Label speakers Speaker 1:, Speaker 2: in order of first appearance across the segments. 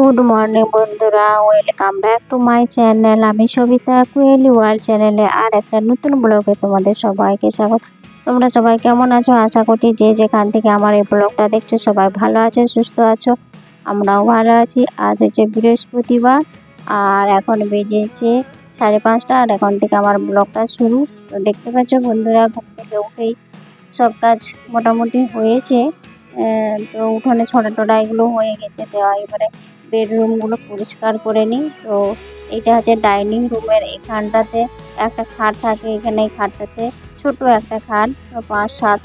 Speaker 1: Good morning বন্ধুরা, welcome back to my channel. আমি Sabita কুয়েলি world চ্যানেলে আর একটা নতুন ব্লগে তোমাদের সবাইকে স্বাগত। তোমরা সবাই কেমন আছো? আশা করছি যে যেখান থেকে আমার এই ব্লগটা দেখছ, সবাই ভালো আছো, সুস্থ আছো, আমরাও ভালো আছি। আজ হচ্ছে বৃহস্পতিবার, আর এখন বেজেছে সাড়ে পাঁচটা, আর এখন থেকে আমার ব্লগটা শুরু। তো দেখতে পাচ্ছ বন্ধুরা, ঘুম থেকে উঠেই সব কাজ মোটামুটি হয়েছে। তো উঠোনে ছড়া টড়া এগুলো হয়ে গেছে, দেওয়া এবারে বেডরুমগুলো পরিষ্কার করে নিই। তো এইটা হচ্ছে ডাইনিং রুমের এখানটাতে একটা খাট থাকে, এখানে এই খাটটাতে ছোট একটা খাট পাঁচ, সাত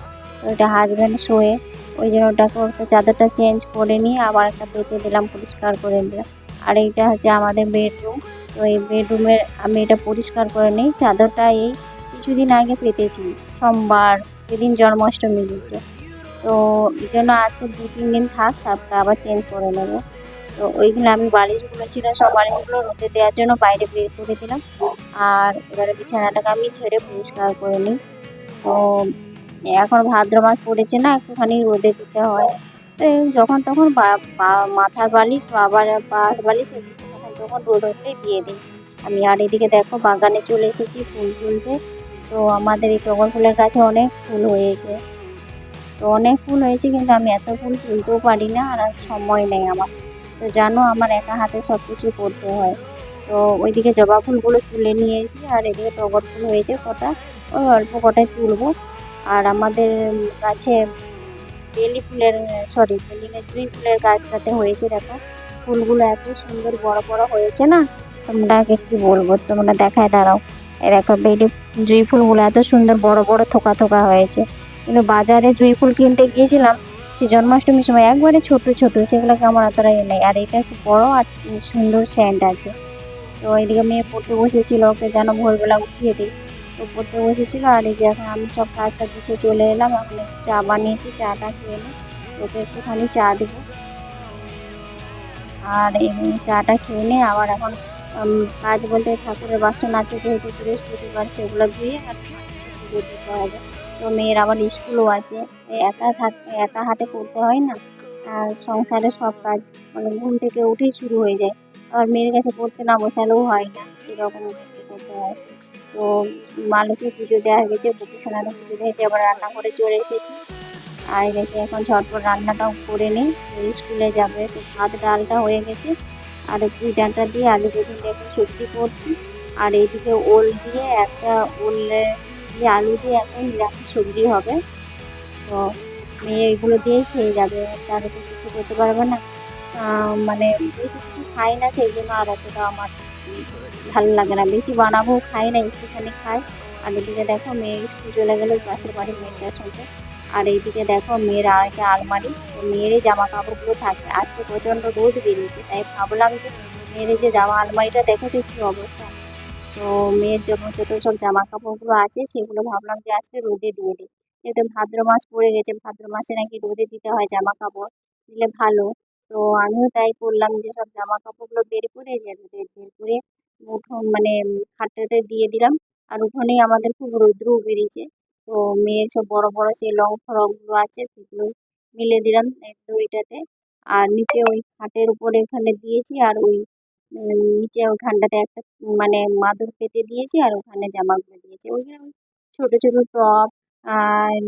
Speaker 1: ওইটা এটা হাজব্যান্ড শোয়ে। ওই জন্য ওটাকে চাদরটা চেঞ্জ করে নিয়ে আবার একটা পেতে দিলাম পরিষ্কার করে দিলাম আর এইটা হচ্ছে আমাদের বেডরুম তো এই বেডরুমের আমি এটা পরিষ্কার করে নিই। চাদরটা এই কিছুদিন আগে পেতেছি, সোমবার, যেদিন জন্মাষ্টমী দিয়েছে। তো এই জন্য আজকে দু তিন দিন থাক, তারপরে আবার চেঞ্জ করে নেব। তো ওইগুলো আমি বালিশগুলো ছিল সব বালিশগুলো রোদে দেওয়ার জন্য বাইরে বের করে দিলাম। আর এবারে বিছানাটাকে আমি ছেড়ে পরিষ্কার করে নিই। তো এখন ভাদ্র মাস পড়েছে না, একটুখানি রোদে দিতে হয়। তো যখন তখন মাথার বালিশ, বাবার পাশ বালিশ তখন তখন রোদ হতে দিয়ে দিই। আমি আর এদিকে দেখো বাগানে চলে এসেছি ফুল তুলতে। তো আমাদের এই টগর ফুলের গাছে অনেক ফুল হয়েছে। তো অনেক ফুল হয়েছে কিন্তু আমি এত ফুল তুলতেও পারি না আর সময় নেই আমার। তো জানো আমার একা হাতে সব কিছু করতে হয়। তো ওইদিকে জবা ফুলগুলো তুলে নিয়েছি আর এদিকে টগর ফুল হয়েছে কটা। ওই অল্প কটাই তুলবো। আর আমাদের গাছে বেলি ফুলের সরি বেলি না জুঁই ফুলের গাছটাতে হয়েছে দেখো। ফুলগুলো এত সুন্দর বড় বড় হয়েছে না তোমরাকে কি বলব? তোমরা দেখায় দাঁড়াও। এর একটা বেলি, জুঁই ফুলগুলো এত সুন্দর বড় বড় থোকা থোকা হয়েছে। কিন্তু বাজারে জুঁই ফুল কিনতে গিয়েছিলাম সে জন্মাষ্টমীর সময় একবারে ছোট ছোট, সেগুলোকে আমার অতটা ইয়ে নেই। আর এটা খুব বড় আর সুন্দর স্যান্ড আছে। তো এইদিকে মেয়ে পড়তে বসেছিল, ওকে যেন ভোরবেলা উঠিয়ে দিই। তো পড়তে বসেছিল আর এই যে এখন আমি সব কাজটা গুছিয়ে চলে এলাম, এখন একটু চা বানিয়েছি, চাটা খেয়ে নিই ওকে একটুখানি চা দেবো। আর এই চাটা খেয়ে নিয়ে আবার এখন কাজ বলতে ঠাকুরের বাসন আছে যেহেতু বৃহস্পতিবার, সেগুলো ধুয়ে আর পুজো দিতে হবে তো মেয়ের আবার স্কুলও আছে। একা থাকতে একা হাতে করতে হয় না। আর সংসারের সব কাজ মানে ঘুম থেকে উঠেই শুরু হয়ে যায়। আবার মেয়ের কাছে পড়তে না বসালেও হয় না। এরকম করতে হয়। তো মালকে পুজো দেওয়া হয়ে গেছে বুকে সোনারও পুজো দিয়েছে আবার রান্নাঘরে চলে এসেছি। আর দেখে এখন ঝটপট রান্নাটাও করে নিই। স্কুলে যাবে। তো ভাত, ডালটা হয়ে গেছে। আর পুঁই ডাঁটা দিয়ে আলু বেগুন দিয়ে সবজি করছি। আর এইদিকে ওল দিয়ে একটা ওলের দিয়ে আলু দিয়ে একটা নিরামিষ সবজি হবে, তো মেয়ে এগুলো দিয়েই খেয়ে যাবে তাহলে তো কিছু করতে পারবে না। মানে বেশি কিছু খাই না, সেই জন্য আর অতটা আমার ভালো লাগে না। বেশি বানাবো, খাই না, একটুখানি খাই। আর এদিকে দেখো মেয়ে স্কুল চলে গেলো, পাশের বাড়ি মেয়েটার সঙ্গে। আর এইদিকে দেখো মেয়ের একটা আলমারি, তো মেয়ের এই জামা কাপড়গুলো থাকে। আজকে প্রচণ্ড রোদ বেরিয়েছে, তাই ভাবলাম যে মেয়ের যে জামা আলমারিটা দেখেছ কী অবস্থা। তো মেয়ের যখন যত সব জামা কাপড়গুলো আছে, সেগুলো ভাবলাম যে আজকে রোদে দিয়ে দিই। যেহেতু ভাদ্র মাস পড়ে গেছে, ভাদ্র মাসে নাকি রোদে দিতে হয় জামা কাপড় দিলে ভালো। তো আমিও তাই করলাম যে সব জামা কাপড়গুলো বের করে বের করে উঠোন মানে খাটটাতে দিয়ে দিলাম। আর উঠোনেই আমাদের খুব রৌদ্রও বেরিয়েছে। তো মেয়ের সব বড় বড় সেই লং ফ্রকগুলো আছে, সেগুলো মিলে দিলাম দড়িটাতে আর নিচে ওই খাটের উপরে ওখানে দিয়েছি, আর ওই নিচে ওখানটাতে একটা মানে মাদুর পেতে দিয়েছে আর ওখানে জামাগুলো দিয়েছি। ওইখানে ছোট ছোট টপ আর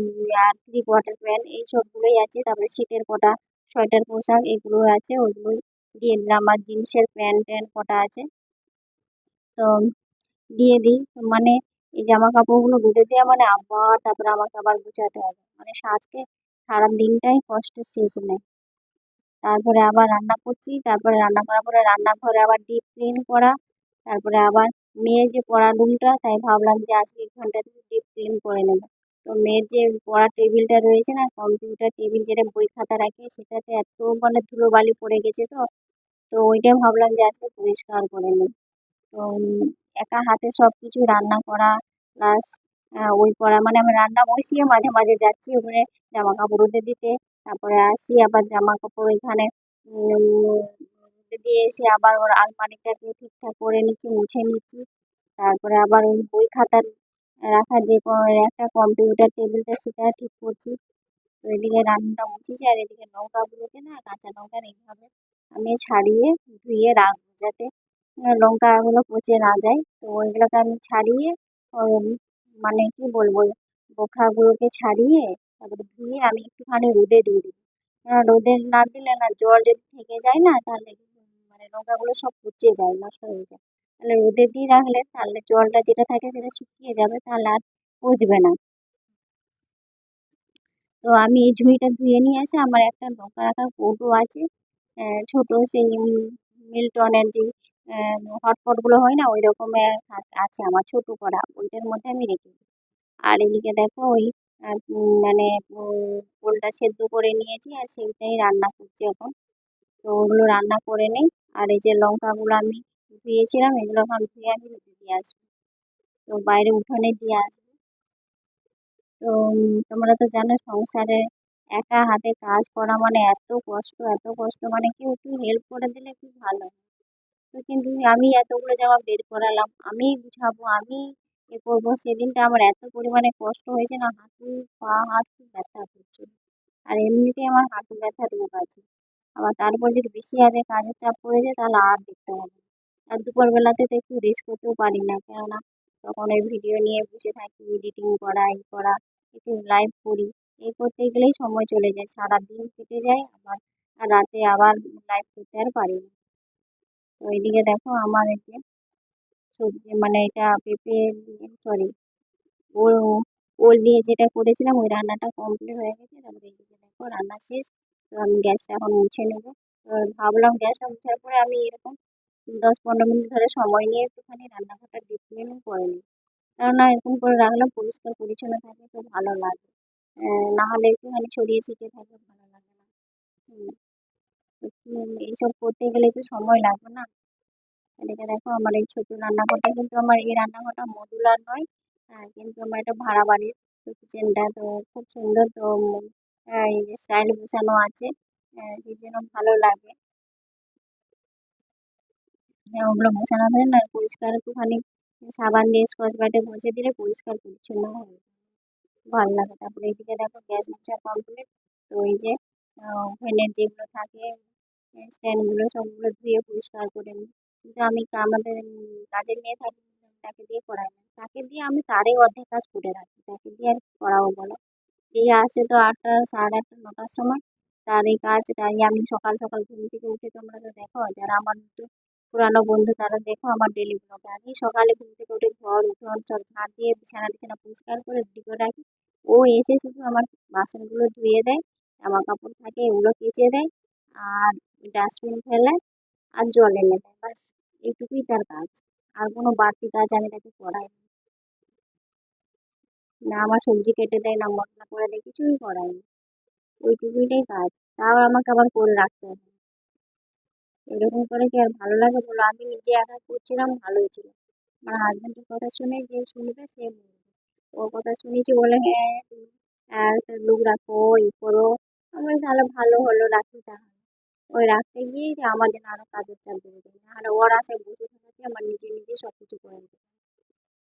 Speaker 1: আর থ্রি কোয়ার্টার প্যান্ট এই সবগুলোই আছে। তারপরে শীতের কটা সোয়েটার পোশাক এগুলো আছে, ওইগুলোই দিয়ে দিলাম। আর জিন্সের প্যান্ট ট্যান্ট কটা আছে। তো দিয়ে দিই। মানে এই জামা কাপড়গুলো রোদে দেওয়া মানে আবার তারপরে আমাকে আবার গুছাতে হবে। মানে আজকে সারা দিনটাই কষ্টের শেষ নেই। তারপরে আবার রান্না করছি, তারপরে রান্না করার পরে রান্নাঘরে আবার ডিপ ক্লিন করা, তারপরে আবার মেয়ের যে পড়ার রুমটা, তাই ভাবলাম যে আজকে এখানটা ডিপ ক্লিন করে নেব। তো মেয়ের যে পড়ার টেবিলটা রয়েছে না কম্পিউটার টেবিল যেটা বই খাতা রাখে, সেটাতে এত মানে ধুলোবালি পড়ে গেছে তো তো ওইটা ভাবলাম যে আজকে পরিষ্কার করে নিই। তো একা হাতে সব কিছু রান্না করা প্লাস ওই করা মানে আমি রান্না বসিয়ে মাঝে মাঝে যাচ্ছি ওখানে জামা কাপড় দিতে তারপরে আসি আবার জামা কাপড় এখানে দিয়ে এসে আবার ওর আলমারিটাকে ঠিকঠাক করে নিচ্ছি, মুছে নিচ্ছি। তারপরে আবার ওই বই খাতার রাখার যে একটা কম্পিউটার টেবিলটা সেটা ঠিক করছি। তো এদিকে রান্নাটা মুছেছি আর এদিকে নৌকাগুলোকে না কাঁচা নৌকার এইভাবে আমি ছাড়িয়ে ধুয়ে রাখব যাতে লঙ্কাগুলো পচে না যায়। তো ওইগুলোকে আমি ছাড়িয়ে মানে কি বলব, বোখাগুলোকে ছাড়িয়ে তারপরে ধুয়ে আমি একটুখানি রোদে দিয়ে দিই রোদে না দিলে না জল যদি থেকে যায় না, তাহলে মানে লঙ্কাগুলো সব পচে যায়, নষ্ট হয়ে যায়। তাহলে রোদে দিয়ে রাখলে তাহলে জলটা যেটা থাকে সেটা শুকিয়ে যাবে, তাহলে আর পচবে না। তো আমি এই ঝুড়িটা ধুয়ে নিয়ে এসে আমার একটা লঙ্কা রাখার কৌটো আছে ছোট সেই মিল্টনের যে হটপটগুলো হয় না, ওই রকমের আছে আমার ছোট করা, ওইটার মধ্যে আমি রেখে দিই আর এদিকে দেখো ওই মানে ওলটা সেদ্ধ করে নিয়েছি আর সেইটাই রান্না করছি এখন। তো ওগুলো রান্না করে নিই। আর এই যে লঙ্কাগুলো আমি ধুয়েছিলাম, এগুলো এখন ধুয়ে আমি রোদে দিয়ে আসব। তো বাইরে উঠোনে দিয়ে আসব। তো তোমরা তো জানো সংসারে একা হাতে কাজ করা মানে এত কষ্ট এত কষ্ট। মানে কেউ একটু হেল্প করে দিলে খুব ভালো। তো কিন্তু আমি এতগুলো জামা বের করালাম। আমি বুঝাবো আমি এ করব? সেদিনটা আমার এত পরিমাণে কষ্ট হয়েছে না হাঁটু পা, হাত খুব ব্যথা করছে আর এমনিতেই আমার হাঁটু ব্যথা রোগ আছে আবার তারপর যদি বেশি হাতে কাজের চাপ পড়ে যায় তাহলে আর দেখতে হবে আর দুপুরবেলাতে তো একটু রেস্ট করতেও পারি না, কেননা তখন ওই ভিডিও নিয়ে বসে থাকি এডিটিং করা এই করা, একটু লাইভ করি। এই করতে গেলেই সময় চলে যায়, সারাদিন কেটে যায়, আবার রাতে আবার লাইভ করতে আর পারি না। তো এইদিকে দেখো, আমার এই যে সবজি মানে এটা পেঁপে সরি ওল ওল দিয়ে যেটা করেছিলাম ওই রান্নাটা কমপ্লিট হয়ে গেছে। তারপরে দেখো রান্না শেষ। তো আমি গ্যাসটা এখন মুছে নেব। ভাবলাম গ্যাসটা মুছার পরে আমি এরকম দশ পনেরো মিনিট ধরে সময় নিয়ে একটুখানি রান্নাঘরটা ডিপ করে নিই। কেননা এরকম করে রাখলে পরিষ্কার পরিচ্ছন্ন থাকে তো ভালো লাগে। আহ, না হলে একটুখানি ছড়িয়ে ছিটিয়ে থাকে ভালো লাগে না। এইসব করতে গেলে তো সময় লাগবে না। এদিকে দেখো, আমার এই ছোট রান্নাঘরটা কিন্তু আমার, এই রান্নাঘরটা মডুলার নয় হ্যাঁ কিন্তু আমার এটা ভাড়া বাড়ির তো কিচেনটা তো খুব সুন্দর তো এই যে স্টাইল বসানো আছে সেই জন্য ভালো লাগে। হ্যাঁ ওগুলো বসানো থাকে না, পরিষ্কার একটুখানি সাবান দিয়ে স্কচ ব্রাইটে ঘষে দিলে পরিষ্কার, পরিচ্ছন্ন হয়ে। ভালো লাগে। তারপরে এদিকে দেখো গ্যাস মোছা কমপ্লিট তো এই যে ওভেনের যেগুলো থাকে স্ট্যান্ডগুলো সবগুলো ধুয়ে পরিষ্কার করে নিই। কিন্তু আমি আমাদের কাজের মেয়ে থাকি, তাকে দিয়ে করাই তাকে দিয়ে আমি তারই অর্ধেক কাজ করে রাখি। তাকে দিয়ে আর করাবো বলো? যে আসে তো আটটা, সাড়ে আটটা, নটার সময় তার এই কাজ, তাই আমি সকাল সকাল ঘুম থেকে উঠে তোমরা তো দেখো, যারা আমার একটু পুরানো বন্ধু তারা দেখো আমার ডেলি ব্লগ আমি সকালে ঘুম থেকে উঠে ঘর, উঠোন সব ঝাঁট দিয়ে বিছানা বিছানা পরিষ্কার করে রেডি করে রাখি। ও এসে শুধু আমার বাসনগুলো ধুয়ে দেয় জামা কাপড় থাকে, এগুলো কেচে দেয়, আর ডাস্টবিন ফেলে, আর জল এনে দেয়, ব্যাস। এইটুকুই তার কাজ। আর কোনো বাড়তি কাজ আমি তাকে করাই না আমার সবজি কেটে দেয়, না মশলা করে দেয়, কিছুই করাই ওইটুকুইটাই কাজ। তাও আমাকে আবার করে রাখতে হবে এরকম করে কি আর ভালো লাগে বলো? আমি নিজে একা করছিলাম, ভালোই ছিল। আমার হাজবেন্ডের কথা শুনে যে শুনবে সে ওর কথা শুনেছি বলে হ্যাঁ একটা লোক রাখো ই করো। আমি তাহলে ভালো হলো, রাখি তাহলে। ওই রাখতে গিয়ে যে আমার আরও কাজের চাপ বেড়ে যায়। নাহলে ওর আশায় বসে থাকাতে আমার নিজে নিজে সব কিছু করে হয়।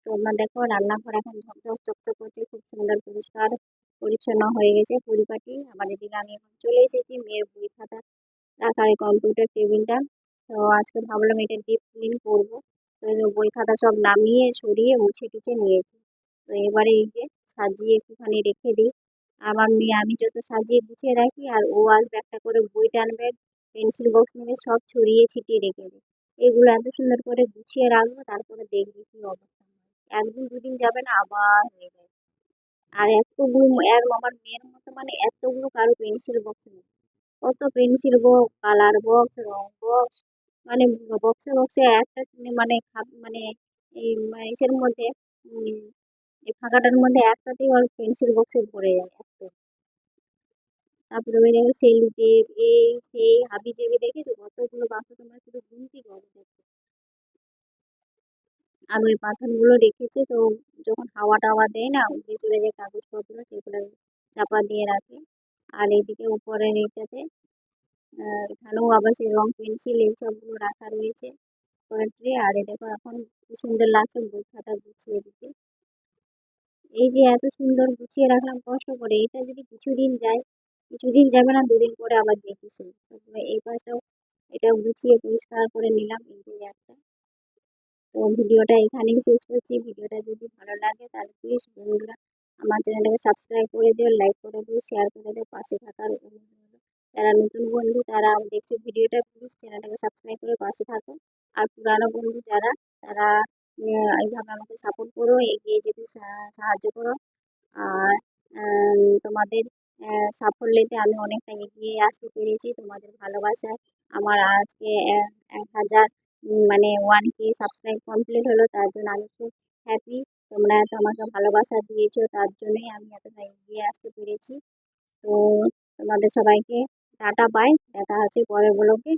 Speaker 1: তো আমার দেখো রান্নাঘর এখন ঝকঝক চকচক করছে, খুব সুন্দর পরিষ্কার পরিচ্ছন্ন হয়ে গেছে পরিপাটি। আবার এদিকে আমি এখন চলে এসেছি মেয়ের বই খাতা রাখার কম্পিউটার টেবিলটা। তো আজকে ভাবলাম এটা ডিপ ক্লিন করব। তো বই খাতা সব নামিয়ে সরিয়ে মুছে টুছে নিয়েছি। তো এবারে এই যে সাজিয়ে একটুখানি রেখে দিই। আমার মেয়ে আমি যত সাজিয়ে গুছিয়ে রাখি আর ও আসবে একটা করে বই টানবে। পেন্সিল বক্স নিয়ে সব ছড়িয়ে ছিটিয়ে রেখে দেয় এগুলো এত সুন্দর করে গুছিয়ে রাখব, তারপরে দেখবি কি অবস্থা একদিন দুদিন যাবে না, আবার হয়ে যাবে আর এতগুলো, এর আমার মেয়ের মতো মানে এতগুলো কারও পেন্সিল বক্স নেই। কত পেন্সিল বক্স, কালার বক্স, রং বক্স মানে বক্সে বক্সে একটা মানে মানে এই ইসের মধ্যে এই ফাঁকাটার মধ্যে একটাতেই ওর পেন্সিল বক্সে ভরে যায় এত তারপরে ওই দেখো সেলো টেপ এই সেই হাবি জেবি দেখেছ? কতগুলো বাক্স তোমরা শুধু গুনতি দেখো আর ওই পাথরগুলো রেখেছে তো যখন হাওয়া টাওয়া দেয় না উড়ে চলে যায় কাগজপত্র সেগুলো চাপা দিয়ে রাখে। আর এইদিকে উপরের এইটাতে আহ, এখানেও আবার সেই রং পেন্সিল এই সবগুলো রাখা রয়েছে ট্রে। আর দেখো এখন কি সুন্দর লাগছে বই খাতা গুছিয়ে দিতে। এই যে এত সুন্দর গুছিয়ে রাখলাম কষ্ট করে। এটা যদি কিছুদিন যায় কিছুদিন যাবে না, দুদিন পরে আবার দেখি সেই তারপরে এই পাশটাও এটা গুছিয়ে পরিষ্কার করে নিলাম একটা তো ভিডিওটা এখানেই শেষ করছি। ভিডিওটা যদি ভালো লাগে তাহলে প্লিজ বন্ধুরা আমার চ্যানেলটাকে সাবস্ক্রাইব করে দিও লাইক করে দিও শেয়ার করে দিও, পাশে থাকার অনুরোধ যারা নতুন বন্ধু তারা দেখছ ভিডিওটা প্লিজ চ্যানেলটাকে সাবস্ক্রাইব করে পাশে থাকো। আর পুরানো বন্ধু যারা, তারা এইভাবে আমাকে সাপোর্ট করো, এগিয়ে যেতে সাহায্য করো। আর তোমাদের সাফল্যেতে আমি অনেকটা এগিয়ে আসতে পেরেছি তোমাদের ভালোবাসায়। আমার আজকে এক হাজার মানে ওয়ান কে সাবস্ক্রাইব কমপ্লিট হলো, তার জন্য আমি খুব হ্যাপি তোমরা এত আমাকে ভালোবাসা দিয়েছ, তার জন্যই আমি এতটা এগিয়ে আসতে পেরেছি। তো তোমাদের সবাইকে টাটা বাই দেখা হচ্ছে পরের ব্লগে